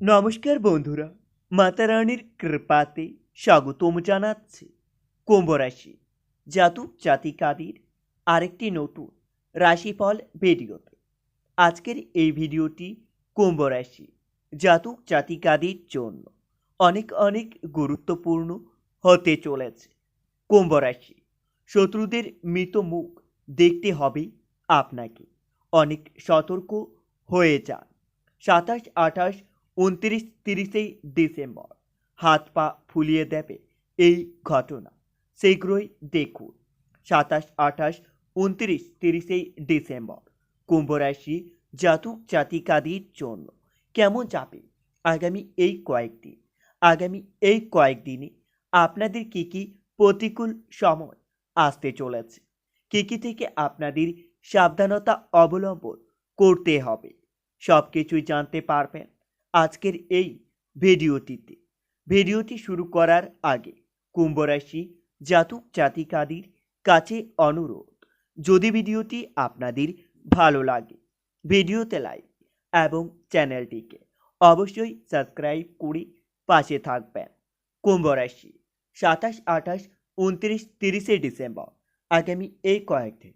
নমস্কার বন্ধুরা, মাতা রানীর কৃপাতে স্বাগতম জানাচ্ছি কুম্ভ রাশি জাতক জাতিকাদের আরেকটি নতুন রাশিফল ভিডিওতে। আজকের এই ভিডিওটি কুম্ভ রাশি জাতক জাতিকাদের জন্য অনেক অনেক গুরুত্বপূর্ণ হতে চলেছে। কুম্ভ রাশি শত্রুদের মৃত মুখ দেখতে হবে আপনাকে। অনেক সতর্ক হয়ে যান। সাতাশ আঠাশ উনত্রিশ তিরিশে ডিসেম্বর। হাত পা ফুলিয়ে দেবে এই ঘটনা। শীঘ্রই দেখুন, সাতাশ আঠাশ উনত্রিশ তিরিশে ডিসেম্বর। কুম্ভ রাশি জাতক জাতিকাদের জন্য কেমন যাবে আগামী এই কয়েকদিন? আগামী এই কয়েকদিনে আপনাদের কি কি প্রতিকূল সময় আসতে চলেছে? কী কী থেকে আপনাদের সাবধানতা অবলম্বন করতে হবে? সব কিছুই জানতে পারবেন। আজকের এই ভিডিওটিতে। ভিডিওটি শুরু করার আগে কুম্ভ রাশি জাতক জাতিকাদের কাছে অনুরোধ, যদি ভিডিওটি আপনাদের ভালো লাগে, ভিডিওতে লাইক এবং চ্যানেলটিকে অবশ্যই সাবস্ক্রাইব করে পাশে থাকবেন। কুম্ভ রাশি সাতাশ আঠাশ উনত্রিশ তিরিশে ডিসেম্বর আগামী এই কয়েকদিন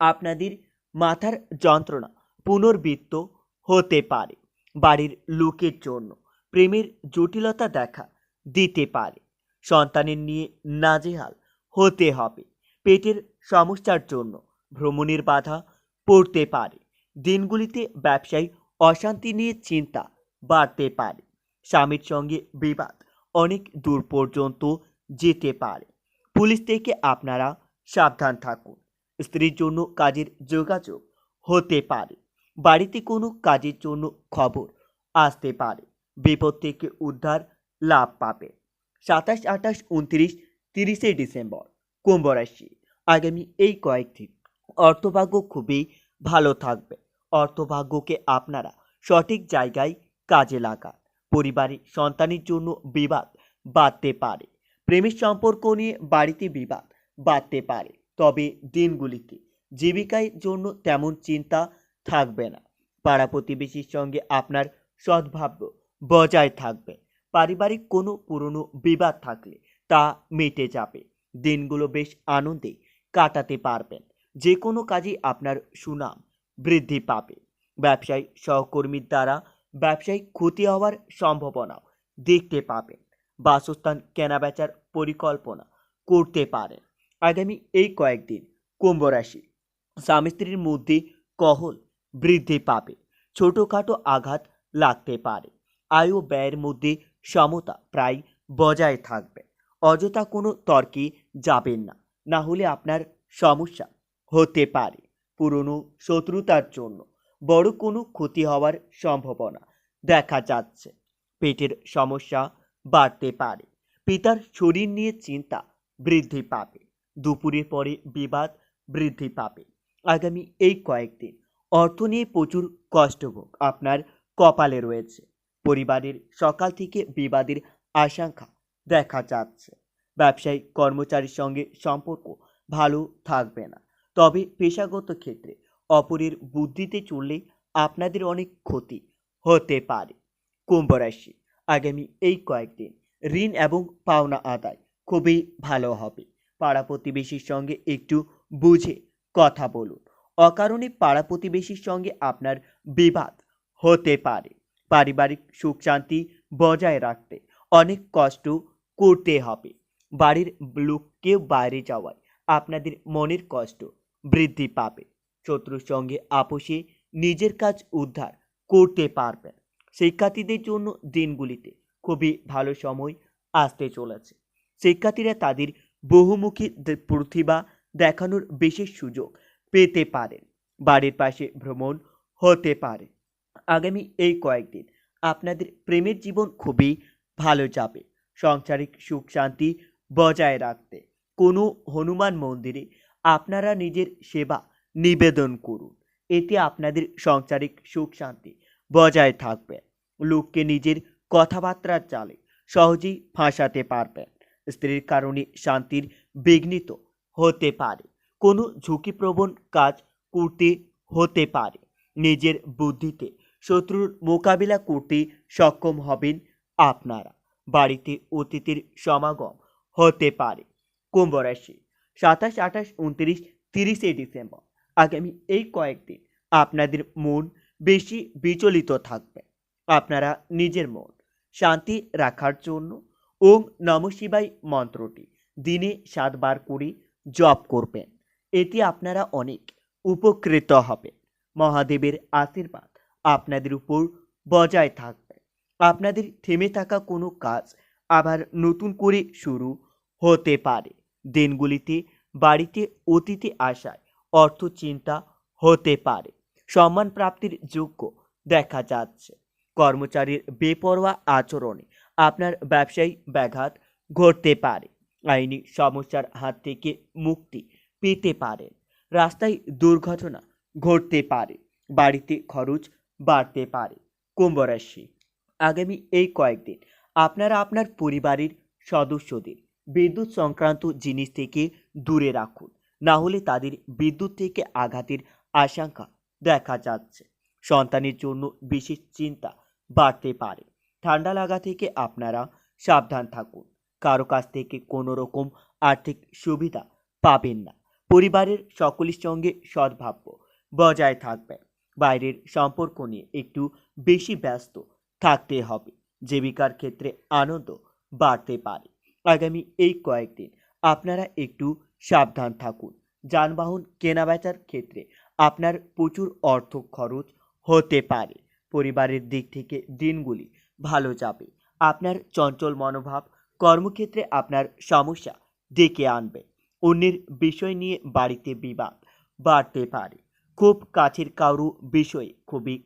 আপনাদের মাথার যন্ত্রণা পুনর্বৃত্ত হতে পারে। বাড়ির লোকের জন্য। প্রেমের জটিলতা দেখা দিতে পারে। সন্তানের নিয়ে নাজেহাল হতে হবে। পেটের সমস্যার জন্য ভ্রমণের বাধা পড়তে পারে। দিনগুলিতে ব্যবসায়ী অশান্তি নিয়ে চিন্তা বাড়তে পারে। স্বামীর সঙ্গে বিবাদ অনেক দূর পর্যন্ত যেতে পারে। পুলিশ থেকে আপনারা সাবধান থাকুন। স্ত্রীর জন্য কাজের যোগাযোগ হতে পারে। বাড়িতে কোনো কাজের জন্য খবর আসতে পারে। বিপদ থেকে উদ্ধার লাভ পাবে। সাতাশ আঠাশ উনত্রিশ তিরিশে ডিসেম্বর, কুম্ভ রাশি। আগামী এই কয়েকদিন অর্থভাগ্য খুবই ভালো থাকবে। অর্থভাগ্যকে আপনারা সঠিক জায়গায় কাজে লাগান। পরিবারে সন্তানের জন্য বিবাদ বাড়তে পারে। প্রেমের সম্পর্ক নিয়ে বাড়িতে বিবাদ বাড়তে পারে। তবে দিনগুলিতে জীবিকার জন্য তেমন চিন্তা থাকবে না। পাড়া প্রতিবেশীর সঙ্গে আপনার সদ্ভাব্য বজায় থাকবে। পারিবারিক কোনো পুরনো বিবাদ থাকলে তা মিটে যাবে। দিনগুলো বেশ আনন্দে কাটাতে পারবেন। যে কোনো কাজে আপনার সুনাম বৃদ্ধি পাবে। ব্যবসায়ী সহকর্মীর দ্বারা ব্যবসায়িক ক্ষতি হওয়ার সম্ভাবনাও দেখতে পাবেন। বাসস্থান কেনাবেচার পরিকল্পনা করতে পারেন। আগামী এই কয়েকদিন কুম্ভ রাশি। স্বামী স্ত্রীর মধ্যে কহল বৃদ্ধি পাবে। ছোটোখাটো আঘাত লাগতে পারে। আয় ব্যয়ের মধ্যে সমতা প্রায় বজায় থাকবে। অযথা কোনো তর্কে যাবেন না। না হলে আপনার সমস্যা হতে পারে পুরনো শত্রুতার জন্য। বড় কোনো ক্ষতি হওয়ার সম্ভাবনা দেখা যাচ্ছে। পেটের সমস্যা বাড়তে পারে। পিতার শরীর নিয়ে চিন্তা বৃদ্ধি পাবে। দুপুরের পরে বিবাদ বৃদ্ধি পাবে। আগামী এই কয়েকদিন অর্থ নিয়ে প্রচুর কষ্টভোগ আপনার কপালে রয়েছে। পরিবারের সকাল থেকে বিবাদের আশঙ্কা দেখা যাচ্ছে। ব্যবসায়িক কর্মচারীর সঙ্গে সম্পর্ক ভালো থাকবে না। তবে পেশাগত ক্ষেত্রে অপরের বুদ্ধিতে চললে আপনাদের অনেক ক্ষতি হতে পারে। কুম্ভ রাশি, আগামী এই কয়েকদিন ঋণ এবং পাওনা আদায় খুবই ভালো হবে। পাড়া প্রতিবেশীর সঙ্গে একটু বুঝে কথা বলুন। অকারণে পাড়া প্রতিবেশীর সঙ্গে আপনার বিবাদ হতে পারে। পারিবারিক সুখ শান্তি বজায় রাখতে অনেক কষ্ট করতে হবে। বাড়ির লোক কেউ বাইরে যাওয়ায় আপনাদের মনের কষ্ট বৃদ্ধি পাবে। শত্রুর সঙ্গে আপোষে নিজের কাজ উদ্ধার করতে পারবেন। শিক্ষার্থীদের জন্য দিনগুলিতে খুবই ভালো সময় আসতে চলেছে। শিক্ষার্থীরা তাদের বহুমুখী প্রতিভা দেখানোর বিশেষ সুযোগ পেতে পারেন বাড়ির পাশে ভ্রমণ হতে পারে। আগামী এই কয়েকদিন আপনাদের প্রেমের জীবন খুবই ভালো যাবে। সাংসারিক সুখ শান্তি বজায় রাখতে কোনো হনুমান মন্দিরে আপনারা নিজের সেবা নিবেদন করুন। এতে আপনাদের সাংসারিক সুখ শান্তি বজায় থাকবে। লোককে নিজের কথাবার্তার চালে সহজেই ফাঁসাতে পারবেন। স্ত্রীর কারণে শান্তির বিঘ্নিত হতে পারে। কোনো ঝুঁকিপ্রবণ কাজ করতে হতে পারে। নিজের বুদ্ধিতে শত্রুর মোকাবিলা করতে সক্ষম হবেন আপনারা। বাড়িতে অতিথির সমাগম হতে পারে। কুম্ভ রাশি, সাতাশ, আঠাশ, উনত্রিশ, তিরিশে ডিসেম্বর। আগামী এই কয়েকদিন আপনাদের মন বেশি বিচলিত থাকবে। আপনারা নিজের মন শান্তি রাখার জন্য ওম নম শিবাই মন্ত্রটি দিনে সাতবার করে জপ করবেন। এতে আপনারা অনেক উপকৃত হবেন। মহাদেবের আশীর্বাদ আপনাদের উপর বজায় থাকবে। আপনাদের থেমে থাকা কোনো কাজ আবার নতুন করে শুরু হতে পারে। দিনগুলিতে, বাড়িতে, অতিথি আসায় অর্থ চিন্তা হতে পারে। সম্মান প্রাপ্তির যোগ্য দেখা যাচ্ছে। কর্মচারীর বেপরোয়া আচরণে আপনার ব্যবসায়ী ব্যাঘাত ঘটতে পারে। আইনি সমস্যার হাত থেকে মুক্তি পেতে পারেন রাস্তায় দুর্ঘটনা ঘটতে পারে, বাড়িতে খরচ বাড়তে পারে। কুম্ভ রাশি, আগামী এই কয়েকদিন আপনারা আপনার পরিবারের সদস্যদের বিদ্যুৎ সংক্রান্ত জিনিস থেকে দূরে রাখুন। না হলে তাদের বিদ্যুৎ থেকে আঘাতের আশঙ্কা দেখা যাচ্ছে। সন্তানের জন্য বিশেষ চিন্তা বাড়তে পারে। ঠান্ডা লাগা থেকে আপনারা সাবধান থাকুন। কারও কাছ থেকে কোনো রকম আর্থিক সুবিধা পাবেন না। পরিবারের সকলের সঙ্গে সদ্ভাব্য বজায় থাকবে। বাইরের সম্পর্ক নিয়ে একটু বেশি ব্যস্ত থাকতে হবে। জীবিকার ক্ষেত্রে আনন্দ বাড়তে পারে। আগামী এই কয়েকদিন আপনারা একটু সাবধান থাকুন। যানবাহন কেনাবেচার ক্ষেত্রে আপনার প্রচুর অর্থ খরচ হতে পারে। পরিবারের দিক থেকে দিনগুলি ভালো যাবে। আপনার চঞ্চল মনোভাব কর্মক্ষেত্রে আপনার সমস্যা ডেকে আনবে। অন্যের বিষয় নিয়ে বাড়িতে বিবাদ। বাড়তে পারে। খুব কাছের কারও বিষয়ে খুবই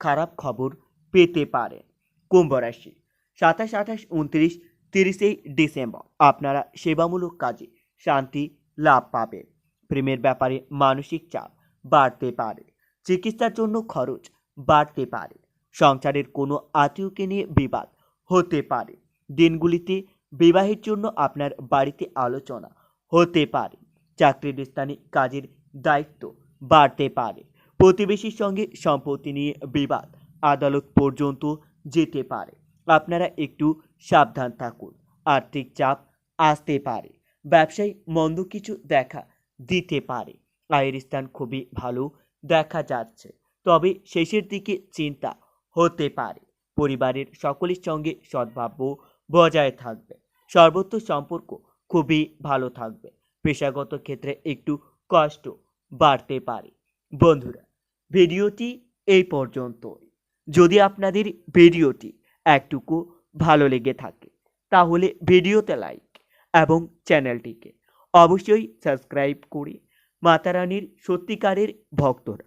খারাপ খবর পেতে পারেন কুম্ভ রাশি, সাতাশ আঠাশ উনত্রিশ তিরিশে ডিসেম্বর। আপনারা সেবামূলক কাজে শান্তি লাভ পাবেন। প্রেমের ব্যাপারে মানসিক চাপ বাড়তে পারে। চিকিৎসার জন্য খরচ বাড়তে পারে। সংসারের কোনো আত্মীয়কে নিয়ে বিবাদ হতে পারে। দিনগুলিতে বিবাহের জন্য আপনার বাড়িতে আলোচনা হতে পারে। চাকরির স্থানে কাজের দায়িত্ব বাড়তে পারে। প্রতিবেশীর সঙ্গে সম্পত্তি নিয়ে বিবাদ আদালত পর্যন্ত যেতে পারে। আপনারা একটু সাবধান থাকুন। আর্থিক চাপ আসতে পারে। ব্যবসায় মন্দ কিছু দেখা দিতে পারে। আয়ের স্থান খুবই ভালো দেখা যাচ্ছে। তবে শেষের দিকে চিন্তা হতে পারে। পরিবারের সকলের সঙ্গে সদ্ভাব্য বজায় থাকবে। সর্বত্র সম্পর্ক খুবই ভালো থাকবে। পেশাগত ক্ষেত্রে একটু কষ্ট বাড়তে পারে। বন্ধুরা, ভিডিওটি এই পর্যন্তই। যদি আপনাদের ভিডিওটি একটুকু ভালো লেগে থাকে, তাহলে ভিডিওতে লাইক এবং চ্যানেলটিকে অবশ্যই সাবস্ক্রাইব করে মাতারানীর সত্যিকারের ভক্তরা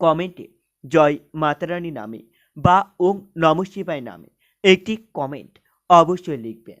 কমেন্টে জয় মাতারানী নামে বা ওং নম শিবায় নামে একটি কমেন্ট অবশ্যই লিখবেন।